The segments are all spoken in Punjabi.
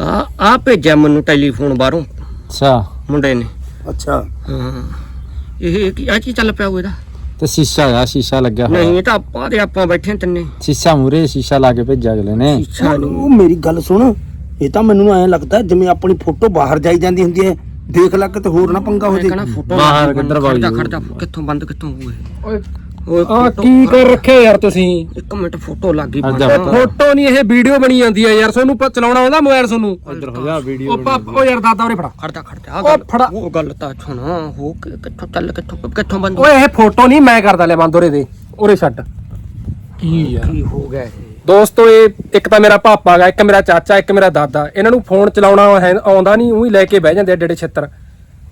ਆ ਆ ਭੇਜਿਆ ਮੈਨੂੰ ਟੈਲੀਫੋਨ ਬਾਹਰੋਂ। ਅੱਛਾ। ਮੁੰਡੇ ਨੇ। ਅੱਛਾ। ਹਾਂ। ਇਹ ਕੀ ਆ ਕੀ ਚੱਲ ਪਿਆ ਉਹ ਇਹਦਾ? ਤੇ ਸ਼ੀਸ਼ਾ ਆ ਸ਼ੀਸ਼ਾ ਲੱਗਿਆ ਨਹੀਂ ਹੋਇਆ ਇਹ ਤਾਂ ਆਪਾਂ ਦੇ ਆਪਾਂ ਬੈਠੇ ਹਾਂ ਤਿੰਨੇ। ਸ਼ੀਸ਼ਾ ਮੂਰੇ ਸ਼ੀਸ਼ਾ ਲਾ ਕੇ ਭੇਜਿਆ ਅਗਲੇ ਨੇ। ਨਹੀਂ। ਉਹ ਮੇਰੀ ਗੱਲ ਸੁਣ। ਇਹ ਤਾਂ ਮੈਨੂੰ ਐਂ ਲੱਗਦਾ ਜਿਵੇਂ ਆਪਣੀ ਫੋਟੋ ਬਾਹਰ ਜਾਈ ਜਾਂਦੀ ਹੁੰਦੀ ਹੈ। ਦੇਖ ਲੱਗ ਤੇ ਹੋਰ ਨਾ ਪੰਗਾ ਹੋ ਜੇ। ਬਾਹਰ ਕਿੱਧਰ ਵਗ ਖੜਦਾ ਜਾਊ? ਖੜਦਾ ਕਿੱਥੋਂ ਬੰਦ ਕਿੱਥੋਂ ਹੋਏ ਓਏ ਓਏ ਆ photo- ਕੀ ਕਰ ਰੱਖਿਆ ਯਾਰ ਤੁਸੀਂ? ਇੱਕ ਮਿੰਟ ਫੋਟੋ ਲੱਗ ਗਈ ਆ। ਫੋਟੋ ਨਹੀਂ ਇਹ ਵੀਡੀਓ ਬਣੀ ਜਾਂਦੀ ਹੈ ਯਾਰ। ਤੁਹਾਨੂੰ ਪ- ਚਲਾਉਣਾ ਆਉਂਦਾ ਮੋਬਾਈਲ ਤੁਹਾਨੂੰ ਇੱਧਰ ਹੋ ਜਾ ਵੀਡੀਓ ਉਹ ਪਾਪ ਉਹ ਯਾਰ ਦਾਦਾ ਉਰੇ ਫੜਾ। ਖੜਦਾ ਖੜਦਾ ਆ ਉਹ ਗੱਲ ਫੜਾ। ਉਹ ਗੱਲ ਤਾਂ ਸੁਣ ਹੋ ਕਿ- ਕਿੱਥੋਂ ਚੱਲ ਕਿੱਥੋਂ ਕਿੱਥੋਂ ਬੰਦ ਓਏ ਇਹ ਫੋਟੋ ਨਹੀਂ ਮੈਂ ਕਰਦਾ ਲੈ ਬੰਦ ਉਰੇ ਦੇ। ਉਰੇ ਛੱਡ। ਕੀ ਯਾਰ ਕੀ ਹੋ ਗਿਆ ਇਹ? ਦੋਸਤੋ ਇਹ ਇੱਕ ਤਾਂ ਮੇਰਾ ਪਾਪਾ ਗਾ ਇੱਕ ਮੇਰਾ ਚਾਚਾ ਇੱਕ ਮੇਰਾ ਦਾਦਾ। ਇਹਨਾਂ ਨੂੰ ਫੋਨ ਚਲਾਉਣਾ ਹੈ- ਆਉਂਦਾ ਨਹੀਂ ਉਹੀ ਲੈ ਕੇ ਬਹਿ ਜਾਂਦੇ ਏਡੇ ਏਡੇ ਛਿੱਤਰ।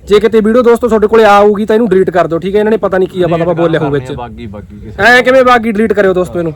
ਜੇ ਕਿਤੇ ਵੀਡੀਓ ਦੋਸਤੋ ਤੁਹਾਡੇ ਕੋਲੇ ਆਊਗੀ ਤਾਂ ਇਹਨੂੰ ਡਿਲੀਟ ਕਰ ਦਿਓ ਠੀਕ ਹੈ? ਇਹਨਾਂ ਨੇ ਪਤਾ ਨਹੀਂ ਕੀ ਆ ਪਤਾ ਬੋਲਿਆ ਹੋਊ ਵਿੱਚ। ਕਿਸੇ ਐ ਕਿਵੇਂ ਬਾਗੀ ਡਿਲੀਟ ਕਰਿਓ ਦੋਸਤੋ ਇਹਨੂੰ?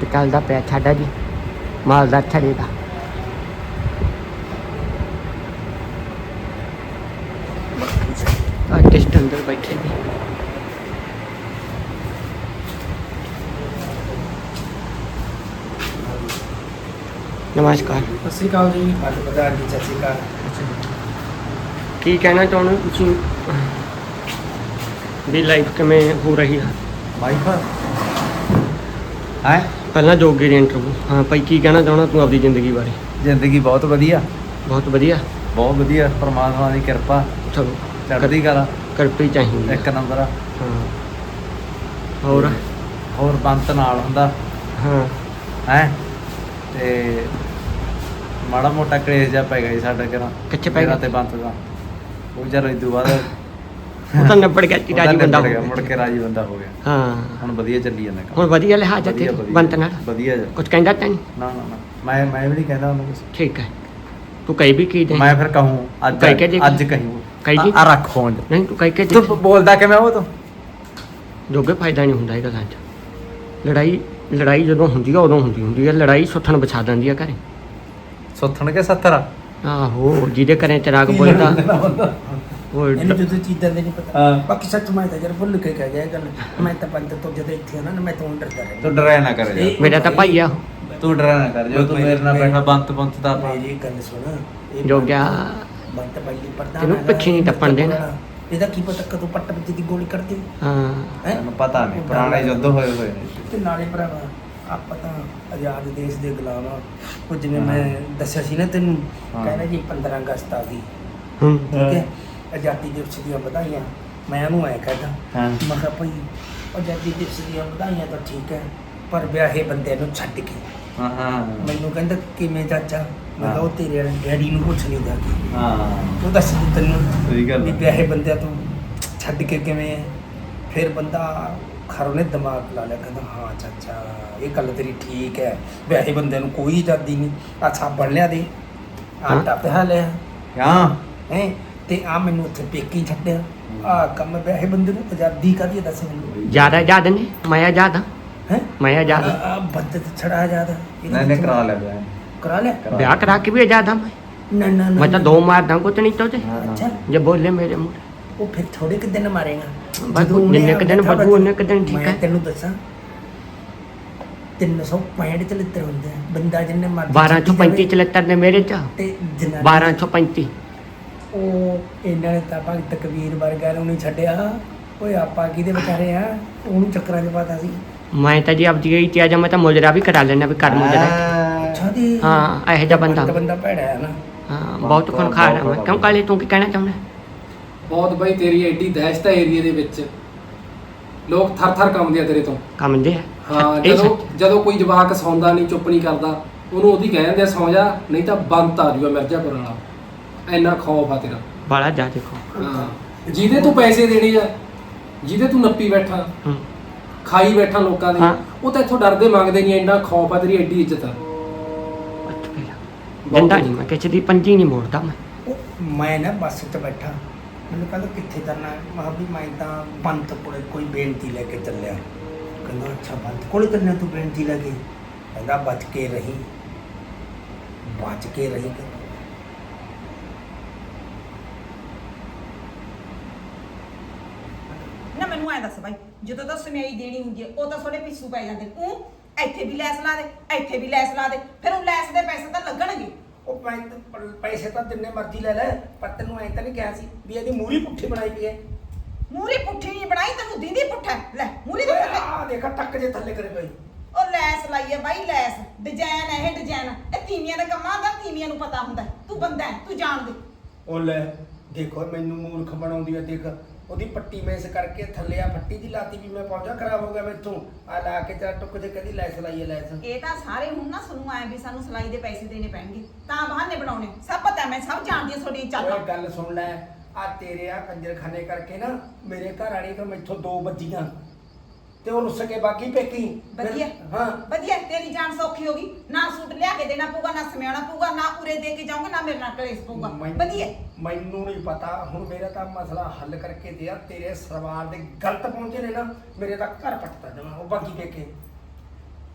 ਛੂਟ ਚੱਲਦਾ ਪਿਆ ਛੱਡਾ ਜੀ ਮਾਲਦਾਰ ਛੜੇਗਾ ਆਰਟਿਸਟ ਅੰਦਰ ਬੈਠੇ ਨੇ। ਨਮਸਕਾਰ। ਸਤਿ ਸ਼੍ਰੀ ਅਕਾਲ ਜੀ ਅੱਜ ਪ੍ਰਧਾਨ ਜੀ ਸਤਿ ਸ਼੍ਰੀ ਅਕਾਲ। ਕੀ ਕਹਿਣਾ ਚਾਹੁੰਦੇ ਹੋ ਤੁਸੀਂ? ਵੀ ਲਾਈਫ ਕਿਵੇਂ ਹੋ ਰਹੀ ਹੈ ਵਾਈਫ ਹੈ? ਪਹਿਲਾਂ ਜੋਗੇ ਦੀ ਇੰਟਰਵਿਊ ਹਾਂ ਭਾਈ ਕੀ ਕਹਿਣਾ ਚਾਹੁੰਦਾ ਤੂੰ ਆਪਣੀ ਜ਼ਿੰਦਗੀ ਬਾਰੇ? ਜ਼ਿੰਦਗੀ ਬਹੁਤ ਵਧੀਆ। ਬਹੁਤ ਵਧੀਆ? ਬਹੁਤ ਵਧੀਆ ਪਰਮਾਤਮਾ ਦੀ ਕਿਰਪਾ। ਚਲੋ। ਚੜ੍ਹਦੀ ਕਲਾ। ਕਰਪੀ ਚਾਹੀਦੀ ਇੱਕ ਨੰਬਰ ਆ। ਹਾਂ। ਹੋਰ? ਹੋਰ ਬੰਤ ਨਾਲ ਹੁੰਦਾ। ਹਾਂ। ਹੈ? ਤੇ ਮਾੜਾ ਮੋਟਾ ਕਲੇਸ਼ ਜਾ ਪੈ ਗਿਆ ਜੀ ਸਾਡਾ ਕਿਹੜਾ ਕਿੱਥੇ ਪੈ ਗਿਆ? ਤੇ ਬੰਤ ਦਾ। ਉਹ ਜਰ ਇਦੋਂ ਬਾਅਦ ਉਹ ਤਾਂ ਨਿਬੜ ਗਿਆ ਕਿ ਰਾਜੀ ਉਹਦਾ ਬੰਦਾ ਨਿਬੜ ਹੋ ਗਿਆ, ਗਿਆ। ਮੁੜ ਕੇ ਰਾਜੀ ਬੰਦਾ ਹੋ ਗਿਆ। ਹਾਂ। ਹੁਣ ਵਧੀਆ ਚੱਲੀ ਜਾਂਦਾ ਕੰਮ। ਹੁਣ ਵਧੀਆ ਲਿਹਾਜ਼ ਹੈ ਵਧੀਆ, ਤੇ ਵਧੀਆ। ਬੰਤ ਨਾਲ। ਵਧੀਆ ਜੀ। ਕੁਝ ਕਹਿੰਦਾ ਤਾਂ ਨਹੀਂ? ਨਾ ਨਾ ਨਾ। ਮੈਂ ਮੈਂ ਵੀ ਨਹੀਂ ਕਹਿੰਦਾ ਉਹਨੂੰ ਕੁਛ। ਠੀਕ ਹੈ। ਤੂੰ ਕਹੀ ਵੀ ਕੀ ਦੇ। ਮੈਂ ਫਿਰ ਕਹੂੰ ਅੱਜ ਕਹਿ ਕੇ ਦੇਖ। ਅੱਜ ਕਹੂੰ। ਕਹਿ ਆ ਰੱਖ ਫੋਨ ਨਹੀਂ ਤੂੰ ਕਹੀ ਕੇ ਤੂੰ। ਬੋਲਦਾ ਕਿਵੇਂ ਉਹ ਤੂੰ? ਜੋਗੇ ਫਾਇਦਾ ਨਹੀਂ ਹੁੰਦਾ ਇਹ ਗੱਲਾਂ 'ਚ। ਲੜਾਈ ਲੜਾਈ ਜਦੋਂ ਹੁੰਦੀ ਆ ਉਦੋਂ ਹੁੰਦੀ ਹੁੰਦੀ ਆ। ਲੜਾਈ ਸੁੱਥਣ ਵਿਛਾ ਦਿੰਦੀ ਆ ਘਰੇ। ਸੁੱਥਣ ਕੇ 70 ਆਹੋ ਜਿਹਦੇ ਘਰੇ ਚਰਾਗ ਬੋਲਦਾ ਉਹ ਇਹਨੂੰ ਜਦੋਂ ਚੀਜ਼ਾਂ ਦੇ ਨਹੀਂ ਪਤਾ। ਹਾਂ। ਬਾਕੀ ਸੱਚ ਮੈਂ ਤਾਂ ਯਾਰ ਭੁੱਲ ਕੇ ਕਹਿ ਗਿਆ ਇਹ ਗੱਲ। ਮੈਂ ਤਾਂ ਬੰਦ ਤੋਂ ਜਦੋਂ ਇੱਥੇ ਆਣਾ ਨਾ ਮੈਂ ਤਾਂ ਡਰਦਾ ਰਹਿੰਦਾ। ਤੂੰ ਡਰਿਆ ਨਾ ਕਰ ਇਹ- ਮੇਰਾ ਤਾਂ ਭਾਈ ਆ। ਉਹ। ਤੂੰ ਡਰਿਆ ਨਾ ਕਰ ਜੋ ਤੂੰ ਮੇਰੇ ਨਾਲ ਬੈਠਾ ਬੰਤ ਬੰਤ ਦਾ ਆਪਾਂ ਮੇਰੀ ਗੱਲ ਸੁਣ। ਇਹ ਜੋ ਗਿਆ। ਬੰਤ ਬਾਈ ਪ੍ਰਧਾਨ ਤੈਨੂੰ ਹੈਗਾ, ਪਿੱਛੇ ਨਹੀਂ ਟੱਪਣ ਦੇਣਾ। ਇਹਦਾ ਕੀ ਪਤਾ ਕਦੋਂ ਪੱਟ ਵਿੱਚ ਦੀ ਗੋਲੀ ਕੱਢਦੇ। ਹਾਂ। ਹੈ? ਤੈਨੂੰ ਪਤਾ ਨਹੀਂ ਪੁਰਾਣੇ ਯੁੱਧ ਹੋਏ ਹੋਏ ਨੇ। ਤੇ ਨਾਲੇ ਭਰਾਵਾ ਆਪਾਂ ਤਾਂ ਆਜ਼ਾਦ ਦੇਸ਼ ਦੇ ਗੁਲਾਮ ਆ। ਉਹ ਜਿਵੇਂ ਮੈਂ ਦੱਸਿਆ ਸੀ ਨਾ ਤੈਨੂੰ ਹਾਂ। ਕਹਿੰਦਾ ਜੀ 15 ਅਗਸਤ ਆ ਗਈ। ਹੂੰ। ਠੀਕ ਹੈ। ਆਜ਼ਾਦੀ ਦਿਵਸ ਦੀਆਂ ਵਧਾਈਆਂ ਮੈਂ ਉਹਨੂੰ ਐ ਕਹਿੰਦਾ ਹਾਂ। ਮੈਂ ਕਿਹਾ ਭਾਈ ਆਜ਼ਾਦੀ ਦਿਵਸ ਦੀਆਂ ਵਧਾਈਆਂ ਤਾਂ ਠੀਕ ਹੈ ਪਰ ਵਿਆਹੇ ਬੰਦੇ ਨੂੰ ਛੱਡ ਕੇ। ਹਾਂ ਹਾਂ। ਮੈਨੂੰ ਕਹਿੰਦਾ ਕਿਵੇਂ ਚਾਚਾ? ਮੈਂ ਕਿਹਾ। ਉਹ ਤੇਰੇ ਡੈਡੀ ਨੂੰ ਪੁੱਛ ਨਹੀਂ ਕੇ? ਹਾਂ। ਉਹ ਦੱਸ ਦੂ ਤੈਨੂੰ ਸਹੀ ਗੱਲ ਵੀ ਹੈ। ਵਿਆਹੇ ਬੰਦਿਆਂ ਤੋਂ ਛੱਡ ਕੇ ਕਿਵੇਂ ਹੈ ਫਿਰ ਬੰਦਾ ਖਰੋਂ ਨੇ ਦਿਮਾਗ ਲਾ ਲਿਆ ਕਹਿੰਦਾ ਹਾਂ ਚਾਚਾ ਇਹ ਗੱਲ ਤੇਰੀ ਠੀਕ ਹੈ ਵਿਆਹੇ ਬੰਦਿਆਂ ਨੂੰ ਕੋਈ ਆਜ਼ਾਦੀ ਨਹੀਂ। ਆ ਸਾਬਣ ਲਿਆ ਦੇ ਆਟਾ ਲਿਆ। ਹਾਂ। ਹੈ? ਤੇ ਆ ਮੈਨੂੰ ਉੱਥੇ ਪੇਕੀ ਛੱਡਿਆ। ਆ ਕੰਮ ਵਿਆਹੇ ਬੰਦੇ ਨੂੰ ਆਜ਼ਾਦੀ ਕਾਦੀ ਦੱਸ ਮੈਨੂੰ। ਜ਼ਿਆਦਾ ਆਜ਼ਾਦ ਨੇ ਮੈਂ ਆਜ਼ਾਦ ਹਾਂ ਹੈ? ਮੈਂ ਆਜ਼ਾਦ ਹਾਂ। ਆ ਬੰਦੇ ਤੇ ਛੜਾ ਆਜ਼ਾਦ ਨਹੀਂ ਨਹੀਂ ਕਰਾ ਵਿਆਹ ਕਰਾ ਕਰਾ ਵਿਆਹ ਕਰਾ ਕੇ ਵੀ ਆਜ਼ਾਦ ਹਾਂ ਮੈਂ? ਨਾ ਨਾ ਨਾ ਮੈਂ ਤਾਂ ਦੋ ਮਾਰਦਾ ਕੁਝ ਨਹੀਂ ਤੋਤੇ ਹਾਂ, ਹਾਂ। ਅੱਛਾ। ਜੇ ਬੋਲੇ ਮੇਰੇ ਮੂੰਹ ਉਹ ਫਿਰ ਥੋੜੇ ਕਿ ਦਿਨ ਮਾਰੇਗਾ। ਉਹਨੇ ਜਿੰਨੇ ਕੁ ਦਿਨ ਵਧੂ ਉਹਨੇ ਕੁ ਦਿਨ ਠੀਕ ਮੈਂ ਹੈ। ਤੈਨੂੰ ਦੱਸਾਂ। 365 ਚਲਿੱਤਰ ਹੁੰਦੇ ਆ। ਬੰਦਾ ਜਿੰਨੇ ਮਰਜ਼ੀ 12 ਚੋਂ ਛੱਡੀ 35 ਜਾਵੇ, 74 ਨੇ ਮੇਰੇ ਚ। ਤੇ ਜਨਾਨੀ 12 ਚੋਂ 35 ਉਹ ਇਹਨਾਂ ਨੇ ਤਾਂ ਭਗਤ ਕਬੀਰ ਵਰਗਾ ਨੂੰ ਨਹੀਂ ਛੱਡਿਆ। ਓਏ ਆਪਾਂ ਕਿਹਦੇ ਵਿਚਾਰੇ ਆ? ਉਹਨੂੰ ਚੱਕਰਾਂ 'ਚ ਪਾਤਾ ਸੀ। ਮੈਂ ਤਾਂ ਜੀ ਆਪਦੀ ਗਈ ਤੇ ਆ ਜਾ ਮੈਂ ਤਾਂ ਮੁਜਰਾ ਵੀ ਕਰਾ ਲੈਣਾ ਵੀ ਕਰ ਮੁਜਰਾ ਅੱਛਾ ਜੀ। ਹਾਂ ਇਹੋ ਜਿਹਾ ਬੰਦਾ। ਬੰਦਾ ਭੈੜਾ ਹੈ ਨਾ। ਹਾਂ ਬਹੁਤ ਮੈਂ। ਕਿਉਂ ਕਾਲੇ ਤੂੰ ਕੀ ਕਹਿਣਾ ਚਾਹੁੰਦਾ? ਬਹੁਤ ਬਾਈ ਤੇਰੀ ਐਡੀ ਦਹਿਸ਼ਤ ਹੈ ਏਰੀਆ ਦੇ ਵਿੱਚ। ਲੋਕ ਥਰ ਥਰ ਕੰਬਦੇ ਆ ਤੇਰੇ ਤੋਂ। ਕੰਮ ਦੇ ਹੈ ਹਾਂ ਇਹ ਜਦੋਂ ਜਦੋਂ ਕੋਈ ਜਵਾਕ ਸੌਂਦਾ ਨਹੀਂ ਚੁੱਪ ਨਹੀਂ ਕਰਦਾ ਉਹਨੂੰ ਉਹਦੀ ਕਹਿ ਦਿੰਦੇ ਆ ਸੌਂ ਜਾ ਨਹੀਂ ਤਾਂ ਬੰਤ ਆ ਜੂਗਾ ਮਿਰਜ਼ਾਪੁਰ ਵਾਲਾ। ਇੰਨਾ ਖੌਫ ਆ ਤੇਰਾ। ਬਾਲਾ ਜਾ ਦੇਖੋ ਹਾਂ। ਜਿਹਦੇ ਤੂੰ ਪੈਸੇ ਦੇਣੇ ਆ ਜਿਹਦੇ ਤੂੰ ਨੱਪੀ ਬੈਠਾ ਹੂੰ। ਖਾਈ ਬੈਠਾ ਲੋਕਾਂ ਦੇ ਹਾਂ। ਉਹ ਤਾਂ ਇੱਥੋਂ ਡਰਦੇ ਮੰਗਦੇ ਨਹੀਂ ਇੰਨਾ ਖੌਫ ਆ ਤੇਰੀ ਐਡੀ ਇੱਜ਼ਤ ਆ। ਡੰਡਾ ਨਹੀਂ ਮੈਂ ਕਿਸੇ ਦੀ ਪੰਜੀ ਨਹੀਂ ਮੋੜਦਾ ਮੈਂ। ਉਹ ਮੈਂ ਨਾ ਬੱਸ 'ਚ ਬੈਠਾ ਮੈਨੂੰ ਕਹਿੰਦਾ ਕਿੱਥੇ ਕਰਨਾ ਹੈ? ਮੈਂ ਕਿਹਾ ਵੀ ਮੈਂ ਤਾਂ ਬੰਤ ਕੋਲੇ ਕੋਈ ਬੇਨਤੀ ਲੈ ਕੇ ਚੱਲਿਆ। ਕਹਿੰਦਾ ਅੱਛਾ ਬੰਤ ਕੋਲੇ ਚੱਲਿਆ ਤੂੰ ਬੇਨਤੀ ਲੈ ਕੇ? ਕਹਿੰਦਾ ਬਚ ਕੇ ਰਹੀ। ਬਚ ਕੇ ਰਹੀ ਕਹਿੰਦਾ। ਨਾ ਮੈਨੂੰ ਐ ਦੱਸ ਬਾਈ ਜਦੋਂ ਤਾਂ ਸਮਿਆਈ ਦੇਣੀ ਹੁੰਦੀ ਹੈ ਉਹ ਤਾਂ ਥੋੜੇ ਪਿੱਛੂ ਪੈ ਜਾਂਦੇ। ਉਹ ਇੱਥੇ ਵੀ ਲੈਸ ਲਾ ਦੇ ਇੱਥੇ ਵੀ ਲੈਸ ਲਾ ਦੇ ਫਿਰ ਉਹ ਲੈਸ ਦੇ ਪੈਸੇ ਤਾਂ ਲੱਗਣਗੇ। ਉਹ ਪੈ- ਪ- ਪੈਸੇ ਤਾਂ ਜਿੰਨੇ ਮਰਜ਼ੀ ਲੈ ਲੈ ਪਰ ਤੈਨੂੰ ਐਂ ਤਾਂ ਨਹੀਂ ਕਿਹਾ ਸੀ ਵੀ ਇਹਦੀ ਮੂਰੀ ਪੁੱਠੀ ਬਣਾਈ ਪਈ ਹੈ। ਮੂਰੀ ਪੁੱਠੀ ਨਹੀਂ ਬਣਾਈ ਤੈਨੂੰ ਦੀਦੀ ਪੁੱਠਾ ਹੈ। ਲੈ ਮੂਰੀ ਦੇ ਥੱਲੇ। ਆ ਦੇਖਾ ਟੱਕ ਜੇ ਥੱਲੇ ਕਰੇ ਪਈ ਉਹ ਲੈਸ ਲਾਈਏ ਬਾਈ ਲੈਸ। ਡਿਜ਼ਾਈਨ ਹੈ ਇਹ ਡਿਜ਼ਾਈਨ। ਇਹ ਤੀਵੀਆਂ ਦਾ ਕੰਮਾਂ ਦਾ ਤੀਵੀਆਂ ਨੂੰ ਪਤਾ ਹੁੰਦਾ ਹੈ। ਤੂੰ ਬੰਦਾ ਹੈ, ਤੂੰ ਜਾਣਦੇ। ਉਹ ਲੈ ਦੇਖੋ ਮੈਨੂੰ ਮੂਰਖ ਬਣਾਉਂਦੀ ਹੈ ਦੇਖ। ਉਹਦੀ ਪੱਟੀ ਮੇਸ ਕਰਕੇ ਥੱਲੇ ਆ ਫੱਟੀ ਦੀ ਲਾਤੀ ਵੀ ਮੈਂ ਪੌਜਾ ਖਰਾਬ ਹੋ ਗਿਆ ਮੈਥੋਂ। ਆ ਲਾ ਕੇ ਚਾਰ ਟੁੱਕ ਜੇ ਕਦੀ ਲੈਸ ਲਾਈਏ ਲੈਸ। ਇਹ ਤਾਂ ਸਾਰੇ ਹੁਣ ਨਾ ਸਾਨੂੰ ਆਏ ਵੀ ਸਾਨੂੰ ਸਲਾਈ ਦੇ ਪੈਸੇ ਦੇਣੇ ਪੈਣਗੇ। ਤਾਂ ਬਹਾਨੇ ਬਣਾਉਣੇ। ਸਭ ਪਤਾ ਮੈਂ ਸਭ ਜਾਣਦੀ ਹਾਂ ਤੁਹਾਡੀ ਚੱਲ। ਓਏ ਗੱਲ ਸੁਣ ਲੈ। ਆ ਤੇਰੇ ਆ ਕੰਜਰਖਾਨੇ ਕਰਕੇ ਨਾ ਮੇਰੇ ਘਰ ਵਾਲੀ ਤੋਂ ਮੈਥੋਂ ਦੋ ਵੱਜੀਆਂ। ਤੇ ਉਹ ਰੁੱਸ ਕੇ ਬਾਕੀ ਪੇਕੀ ਫਿਰ- ਵਧੀਆ ਹਾਂ। ਵਧੀਆ ਤੇਰੀ ਜਾਨ ਸੌਖੀ ਹੋਗੀ ਨਾ ਸੂਟ ਲਿਆ ਕੇ ਦੇਣਾ ਪਊਗਾ ਨਾ ਸਮਿਆਉਣਾ ਪਊਗਾ ਨਾ ਉਰੇ ਦੇ ਕੇ ਜਾਊਂਗਾ ਨਾ ਮੇਰੇ ਨਾਲ ਕਲੇਸ਼ ਪਊਗਾ। ਵਧੀਆ। ਮੈਨੂੰ ਨਹੀਂ ਪਤਾ। ਹੁਣ ਮੇਰਾ ਤਾਂ ਮਸਲਾ ਹੱਲ ਕਰਕੇ ਦੇ ਆ। ਤੇਰੇ ਸਰਵਾਰ ਦੇ ਗਲਤ ਪਹੁੰਚੇ ਨੇ ਨਾ ਮੇਰੇ ਤਾਂ ਘਰ ਪੱਟਦਾ ਜਮਾ ਉਹ ਬਾਕੀ ਪੇਕੇ।